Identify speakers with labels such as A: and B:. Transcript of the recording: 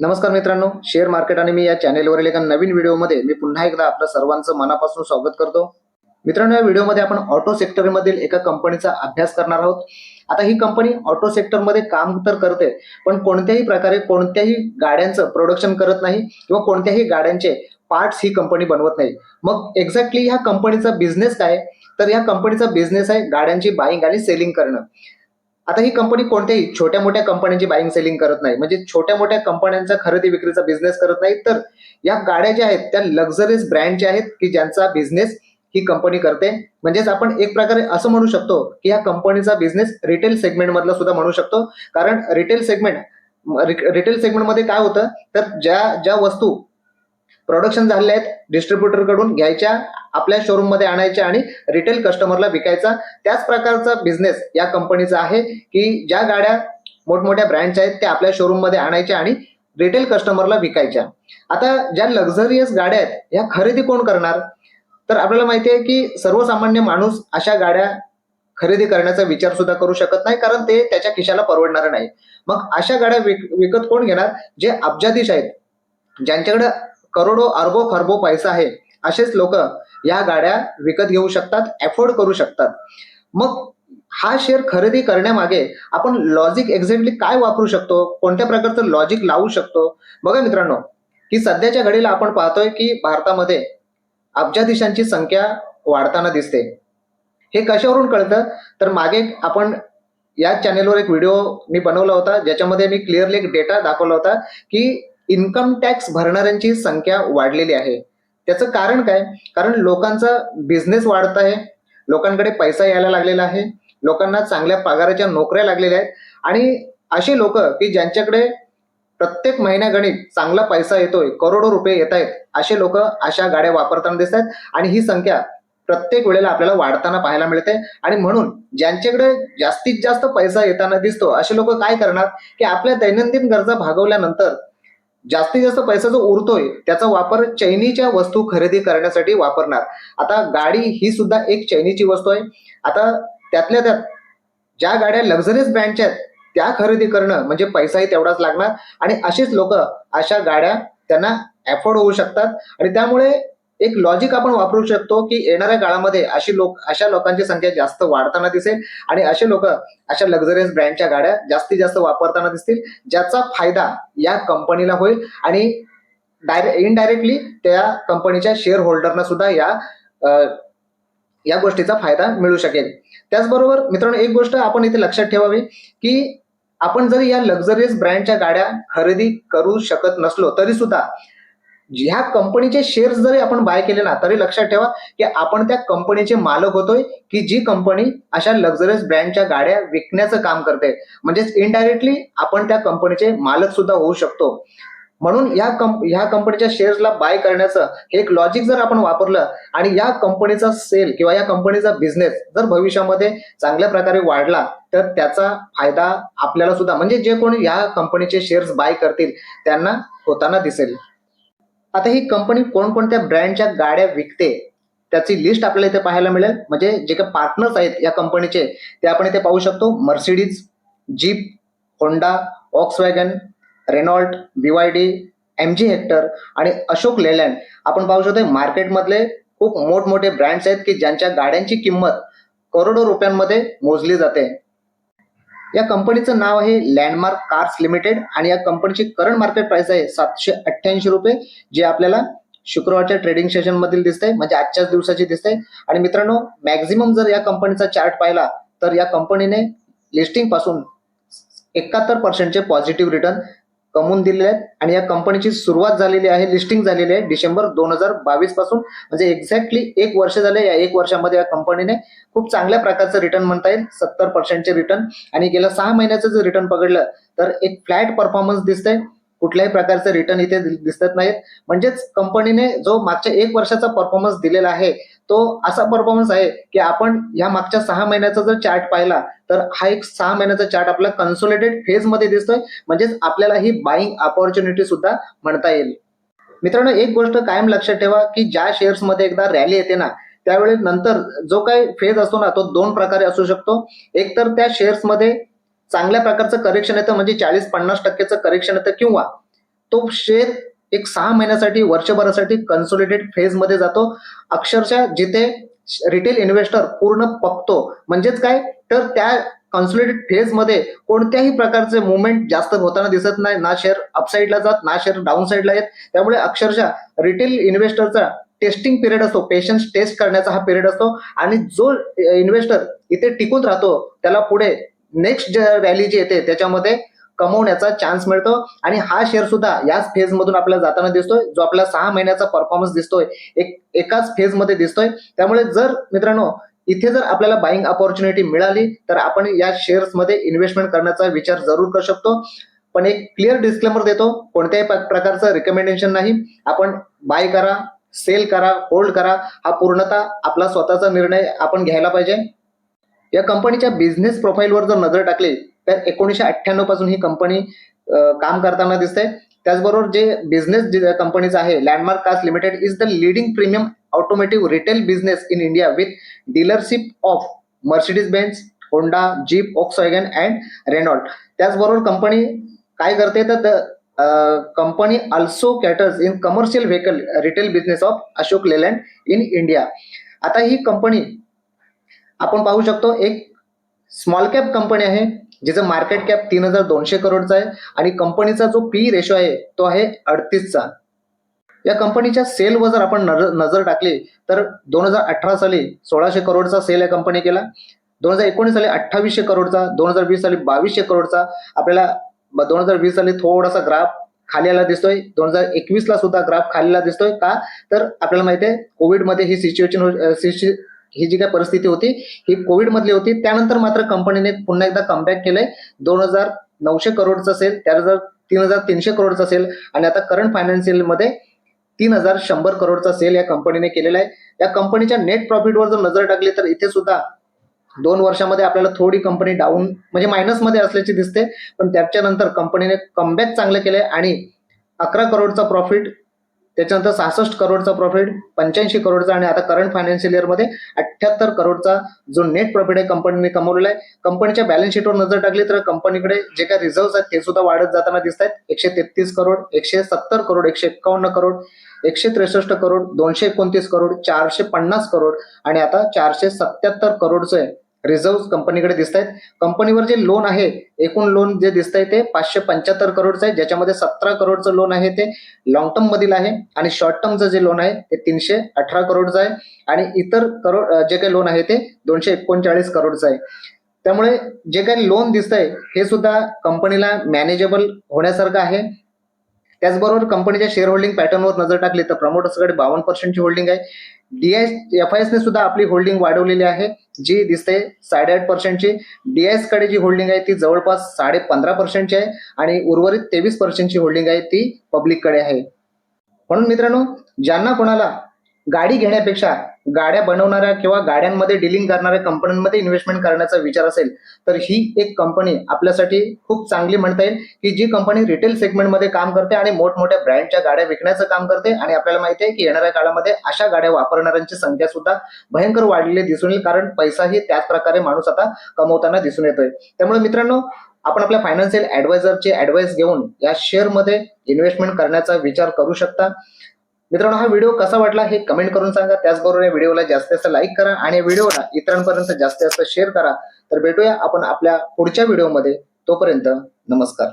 A: नमस्कार मित्रांनो share market आणि मी या चॅनेलवरील एका नवीन व्हिडिओमध्ये मी पुन्हा एकदा आपलं सर्वांचं मनापासून स्वागत करतो. मित्रांनो या व्हिडिओमध्ये आपण ऑटो सेक्टरमधील एका कंपनीचा अभ्यास करणार आहोत. आता ही कंपनी ऑटो सेक्टरमध्ये काम तर करते पण कोणत्याही प्रकारे कोणत्याही गाड्यांचं प्रोडक्शन करत नाही किंवा कोणत्याही गाड्यांचे पार्ट्स ही कंपनी बनवत नाही. मग एक्झॅक्टली ह्या कंपनीचा बिझनेस काय? तर या कंपनीचा बिझनेस आहे गाड्यांची बाईंग आणि सेलिंग करणं. आता ही कंपनी कोणत्याही छोट्या मोठ्या कंपन्यांची बाईंग सेलिंग करत नाही. म्हणजे छोट्या मोठ्या कंपन्यांचा खरेदी विक्रीचा बिझनेस करत नाही. तर या गाड्या ज्या आहेत त्या लक्झरीज ब्रँडच्या आहेत की ज्यांचा बिझनेस ही कंपनी करते. म्हणजेच आपण एक प्रकारे असं म्हणू शकतो की या कंपनीचा बिझनेस रिटेल सेगमेंट मधला सुद्धा म्हणू शकतो. कारण रिटेल सेगमेंट रिटेल सेगमेंटमध्ये काय होतं? तर ज्या ज्या वस्तू प्रोडक्शन झाले आहेत. डिस्ट्रीब्युटरकडून घ्यायच्या आपल्या शोरूममध्ये आणायच्या आणि रिटेल कस्टमरला विकायचा. त्याच प्रकारचा बिझनेस या कंपनीचा आहे की ज्या गाड्या मोठमोठ्या ब्रँडच्या आहेत त्या आपल्या शोरूममध्ये आणायच्या आणि रिटेल कस्टमरला विकायच्या. आता ज्या लक्झरियस गाड्या आहेत ह्या खरेदी कोण करणार? तर आपल्याला माहिती आहे की सर्वसामान्य माणूस अशा गाड्या खरेदी करण्याचा विचार सुद्धा करू शकत नाही कारण ते त्याच्या खिशाला परवडणार नाही. मग अशा गाड्या विक- विकत कोण घेणार? जे अब्जाधीश आहेत ज्यांच्याकडे करोडो अरबो खरबो पैसा आहे. असेच लोक या गाड्या विकत घेऊ शकतात अफोर्ड करू शकतात. मग हा शेअर खरेदी करण्यामागे आपण लॉजिक एक्झॅक्टली काय वापरू शकतो? कोणत्या प्रकारचं लॉजिक लावू शकतो? बघा मित्रांनो की सध्याच्या घडीला आपण पाहतोय की भारतामध्ये अब्जाधीशांची संख्या वाढताना दिसते. हे कशावरून कळतं? तर मागे आपण या चॅनेलवर एक व्हिडिओ मी बनवला होता ज्याच्यामध्ये मी क्लिअरली एक डेटा दाखवला होता की इन्कम टॅक्स भरणाऱ्यांची संख्या वाढलेली आहे. त्याचं कारण काय? कारण लोकांचा बिझनेस वाढत आहे. लोकांकडे पैसा यायला लागलेला आहे. लोकांना चांगल्या पगाराच्या नोकऱ्या लागलेल्या आहेत. आणि अशी लोक की ज्यांच्याकडे प्रत्येक महिन्यागणित चांगला पैसा येतोय करोडो रुपये येत आहेत असे लोक अशा गाड्या वापरताना दिसत आहेत. आणि ही संख्या प्रत्येक वेळेला आपल्याला वाढताना पाहायला मिळते. आणि म्हणून ज्यांच्याकडे जास्तीत जास्त पैसा येताना दिसतो असे लोक काय करणार? की आपल्या दैनंदिन गरजा भागवल्यानंतर जास्तीत जास्त पैसा जो उरतोय त्याचा वापर चैनीच्या वस्तू खरेदी करण्यासाठी वापरणार. आता गाडी ही सुद्धा एक चैनीची वस्तू आहे. आता त्यातल्या त्यात ज्या गाड्या लक्झरीज ब्रँडच्या आहेत त्या खरेदी करणं म्हणजे पैसाही तेवढाच लागणार. आणि अशीच लोक अशा गाड्या त्यांना अफोर्ड होऊ शकतात. आणि त्यामुळे एक लॉजिक आपण वापरू शकतो की येणाऱ्या काळामध्ये अशी लोक अशा लोकांची संख्या जास्त वाढताना दिसेल आणि असे लोक अशा लक्झरियस ब्रँडच्या गाड्या जास्तीत जास्त वापरताना दिसतील ज्याचा फायदा या कंपनीला होईल आणि डायरेक्ट इनडायरेक्टली त्या कंपनीच्या शेअर होल्डरना सुद्धा या या गोष्टीचा फायदा मिळू शकेल. त्याचबरोबर मित्रांनो एक गोष्ट आपण इथे लक्षात ठेवावी की आपण जरी या लक्झरियस ब्रँडच्या गाड्या खरेदी करू शकत नसलो तरी सुद्धा ह्या कंपनीचे शेअर्स जरी आपण बाय केले ना तरी लक्षात ठेवा की आपण त्या कंपनीचे मालक होतोय की जी कंपनी अशा लक्झरियस ब्रँडच्या गाड्या विकण्याचं काम करते. म्हणजेच इनडायरेक्टली आपण त्या कंपनीचे मालक सुद्धा होऊ शकतो. म्हणून या कंप ह्या कंपनीच्या शेअर्सला बाय करण्याचं हे एक लॉजिक जर आपण वापरलं आणि या कंपनीचा सेल किंवा या कंपनीचा बिझनेस जर भविष्यामध्ये चांगल्या प्रकारे वाढला तर त्याचा फायदा आपल्याला सुद्धा म्हणजे जे कोणी या कंपनीचे शेअर्स बाय करतील त्यांना होताना दिसेल. आता ही कंपनी कोणकोणत्या ब्रँडच्या गाड्या विकते त्याची लिस्ट आपल्याला इथे पाहायला मिळेल. म्हणजे जे काही पार्टनर्स आहेत या कंपनीचे ते आपण इथे पाहू शकतो. Mercedes Jeep Honda Volkswagen Renault BYD M G Hector आणि अशोक लेलँड आपण पाहू शकतो मार्केटमधले खूप मोठमोठे ब्रँड्स आहेत की ज्यांच्या गाड्यांची किंमत करोडो रुपयांमध्ये मोजली जाते. या कंपनीचं नाव आहे लँडमार्क कार्स लिमिटेड आणि या कंपनीची करंट मार्केट प्राइस आहे सातशे अठ्ठ्याऐंशी रुपये जे आपल्याला शुक्रवारच्या ट्रेडिंग सेशन मधील दिसतंय म्हणजे आजच्याच दिवसाची दिसते आणि मित्रांनो मॅक्झिमम जर या कंपनीचा चार्ट पाहिला तर या कंपनीने लिस्टिंगपासून एकाहत्तर पर्सेंटचे पॉझिटिव्ह रिटर्न कमवून दिलेले आहेत. आणि या कंपनीची सुरुवात झालेली आहे लिस्टिंग झालेली आहे डिसेंबर दोन हजार बावीसपासून. म्हणजे एक्झॅक्टली एक वर्ष झाले या एक वर्षामध्ये या कंपनीने खूप चांगल्या प्रकारचं रिटर्न म्हणता येईल. सत्तर पर्सेंटचे रिटर्न आणि गेल्या सहा महिन्याचं जर रिटर्न पकडलं तर एक फ्लॅट परफॉर्मन्स दिसतंय. कुठल्याही प्रकारचे रिटर्न इथे दिसत नाहीत. म्हणजेच कंपनीने जो मागच्या एक वर्षाचा परफॉर्मन्स दिलेला आहे तो असा परफॉर्मन्स आहे की आपण या मागच्या सहा महिन्याचा जर चार्ट पाहिला तर हा एक सहा महिन्याचा चार्ट आपला कन्सोलिडेट फेजमध्ये दिसतोय. म्हणजेच आपल्याला ही बाईंग अपॉर्च्युनिटी सुद्धा म्हणता येईल. मित्रांनो एक गोष्ट कायम लक्षात ठेवा की ज्या शेअर्समध्ये एकदा रॅली येते ना त्यावेळी नंतर जो काही फेज असतो ना तो दोन प्रकारे असू शकतो. एक तर त्या शेअर्समध्ये चांगल्या प्रकारचं करेक्शन येतं म्हणजे चाळीस पन्नास टक्क्याचं करेक्शन येतं किंवा तो शेअर एक सहा महिन्यासाठी वर्षभरासाठी कन्सोलिडेट फेजमध्ये जातो. अक्षरशः जिथे रिटेल इन्व्हेस्टर पूर्ण पकतो म्हणजेच काय? तर त्या कन्सोलिडेट फेजमध्ये कोणत्याही प्रकारचे मुवमेंट जास्त होताना दिसत नाही. ना शेअर अपसाईडला जात ना शेअर डाऊन साईडला येत. त्यामुळे अक्षरशः रिटेल इन्व्हेस्टरचा टेस्टिंग पिरियड असतो. पेशन्स टेस्ट करण्याचा हा पिरियड असतो. आणि जो इन्व्हेस्टर इथे टिकून राहतो त्याला पुढे नेक्स्ट व्हॅली uh, जी येते त्याच्यामध्ये कमवण्याचा चान्स मिळतो. आणि हा शेअर सुद्धा याच फेज मधून आपल्याला जाताना दिसतोय जो आपला सहा महिन्याचा परफॉर्मन्स दिसतोय एक एकाच फेजमध्ये दिसतोय. त्यामुळे जर मित्रांनो इथे जर आपल्याला बाईंग अपॉर्च्युनिटी मिळाली तर आपण या शेअर्समध्ये इन्व्हेस्टमेंट करण्याचा विचार जरूर करू शकतो. पण एक क्लिअर डिस्क्लेमर देतो कोणत्याही प्रकारचं रिकमेंडेशन नाही. आपण बाय करा सेल करा होल्ड करा हा पूर्णतः आपला स्वतःचा निर्णय आपण घ्यायला पाहिजे. या कंपनीच्या बिझनेस प्रोफाईलवर जर नजर टाकली तर एकोणीसशे अठ्ठ्याण्णवपासून ही कंपनी काम करताना दिसते. त्याचबरोबर जे बिझनेस कंपनीचं आहे Landmark caste Limited is the leading premium automotive retail business in India with dealership of Mercedes Benz Honda Jeep Volkswagen and Renault त्याचबरोबर कंपनी काय करते? तर company also caters in commercial vehicle retail business of Ashok Leyland in India आता ही company आपण पाहू शकतो एक स्मॉल कॅप कंपनी आहे जिचं मार्केट कॅप तीन हजार दोनशे करोडचा आहे आणि कंपनीचा जो पी रेशो आहे तो आहे अडतीसचा. या कंपनीच्या सेलवर जर आपण नजर नजर टाकली तर दोन हजार अठरा साली सोळाशे करोडचा सेल या कंपनी केला. दोन हजार एकोणीस साली अठ्ठावीसशे करोडचा दोन हजार वीस साली बावीसशे करोडचा. आपल्याला दोन हजार वीस साली थोडासा ग्राफ खाली आला दिसतोय. दोन हजार एकवीसला सुद्धा ग्राफ खालीला दिसतोय. का? तर आपल्याला माहिती आहे कोविडमध्ये ही सिच्युएशन ही जी काय परिस्थिती होती ही कोविड मधली होती. त्यानंतर मात्र कंपनीने पुन्हा एकदा कमबॅक केलंय. दोन हजार नऊशे करोडचं असेल सेल जर तीन हजार तीनशे करोडचं असेल आणि आता करंट फायनान्शियलमध्ये तीन हजार शंभर करोडचा सेल या कंपनीने केलेला आहे. या कंपनीच्या नेट प्रॉफिटवर जर नजर टाकली तर इथे सुद्धा दोन वर्षामध्ये आपल्याला थोडी कंपनी डाऊन म्हणजे मायनसमध्ये असल्याची दिसते. पण त्याच्यानंतर कंपनीने कमबॅक चांगलं केलंय आणि अकरा करोडचा प्रॉफिट त्याच्यानंतर सहासष्ट करोडचा प्रॉफिट पंच्याऐंशी करोडचा आणि आता करंट फायनान्शियल इयरमध्ये अठ्ठ्याहत्तर करोडचा जो नेट प्रॉफिट आहे कंपनीने कमवलेला आहे. कंपनीच्या बॅलन्स शीटवर नजर टाकली तर कंपनीकडे जे काही रिझर्व्ह आहेत ते सुद्धा वाढत जाताना दिसत आहेत. एकशे तेहतीस करोड एकशे सत्तर करोड एकशे एक्कावन्न करोड एकशे त्रेसष्ट करोड दोनशे एकोणतीस करोड चारशे पन्नास करोड आणि आता चारशे सत्याहत्तर आहे. रिझर्व्ह कंपनीकडे दिसत आहेत कंपनीवर जे लोन आहे एकूण लोन जे दिसत आहे ते पाचशे पंच्याहत्तर करोडचं आहे. ज्याच्यामध्ये सतरा करोडचं लोन आहे ते लॉंग टर्म मधील आहे आणि शॉर्ट टर्मचं जे लोन आहे ते तीनशे अठरा करोडचं आहे. आणि इतर करोड जे काही लोन आहे ते दोनशे एकोणचाळीस करोडचं आहे. त्यामुळे जे काही लोन दिसत आहे हे सुद्धा कंपनीला मॅनेजेबल होण्यासारखं आहे. त्याचबरोबर कंपनीच्या शेअर होल्डिंग पॅटर्नवर नजर टाकली तर प्रमोटर्सकडे बावन्न पर्सेंटची होल्डिंग आहे. डीआय एफ आय ने सुद्धा आपली होल्डिंग वाढवलेली आहे. जी दिसते साडेआठ पर्सेंटची डीआयएसकडे जी होल्डिंग आहे ती जवळपास साडे पंधरा पर्सेंटची आहे आणि उर्वरित तेवीस पर्सेंटची होल्डिंग आहे ती पब्लिककडे आहे. म्हणून मित्रांनो ज्यांना कोणाला गाडी घेण्यापेक्षा गाड्या बनवणाऱ्या किंवा गाड्यांमध्ये डिलिंग करणाऱ्या कंपन्यांमध्ये इन्व्हेस्टमेंट करण्याचा विचार असेल तर ही एक कंपनी आपल्यासाठी खूप चांगली म्हणता येईल की जी कंपनी रिटेल सेगमेंटमध्ये काम करते आणि मोठमोठ्या ब्रँडच्या गाड्या विकण्याचं काम करते. आणि आपल्याला माहिती आहे की येणाऱ्या काळामध्ये अशा गाड्या वापरणाऱ्यांची संख्या सुद्धा भयंकर वाढलेली दिसून येईल कारण पैसाही त्याच प्रकारे माणूस आता कमवताना दिसून येतोय. त्यामुळे मित्रांनो आपण आपल्या फायनान्शियल ऍडवायझरचे ऍडवाइस घेऊन या शेअरमध्ये इन्व्हेस्टमेंट करण्याचा विचार करू शकता. मित्रांनो हा व्हिडिओ कसा वाटला हे कमेंट करून सांगा. त्याचबरोबर या व्हिडिओला जास्तीत जास्त लाईक करा आणि या व्हिडिओला इतरांपर्यंत जास्तीत जास्त शेअर करा. तर भेटूया आपण आपल्या पुढच्या व्हिडिओमध्ये. तोपर्यंत नमस्कार.